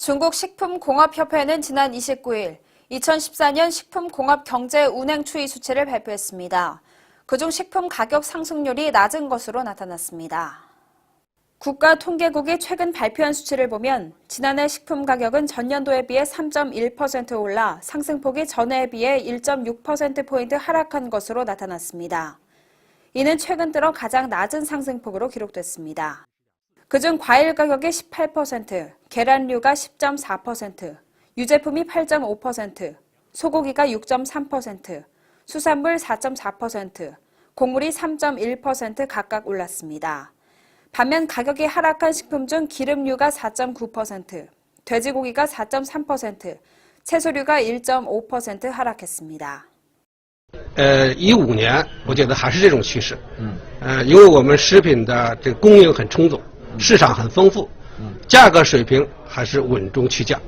중국 식품공업협회는 지난 29일 2014년 식품공업경제 운행 추이 수치를 발표했습니다. 그중 식품 가격 상승률이 낮은 것으로 나타났습니다. 국가통계국이 최근 발표한 수치를 보면 지난해 식품 가격은 전년도에 비해 3.1% 올라 상승폭이 전해에 비해 1.6%포인트 하락한 것으로 나타났습니다. 이는 최근 들어 가장 낮은 상승폭으로 기록됐습니다. 그중 과일 가격이 18%, 계란류가 10.4%, 유제품이 8.5%, 소고기가 6.3%, 수산물 4.4%, 곡물이 3.1% 각각 올랐습니다. 반면 가격이 하락한 식품 중 기름류가 4.9%, 돼지고기가 4.3%, 채소류가 1.5% 하락했습니다. 呃，一五年我觉得还是这种趋势。嗯。呃，因为我们食品的这个供应很充足， 市场很丰富，价格水平还是稳中趋降。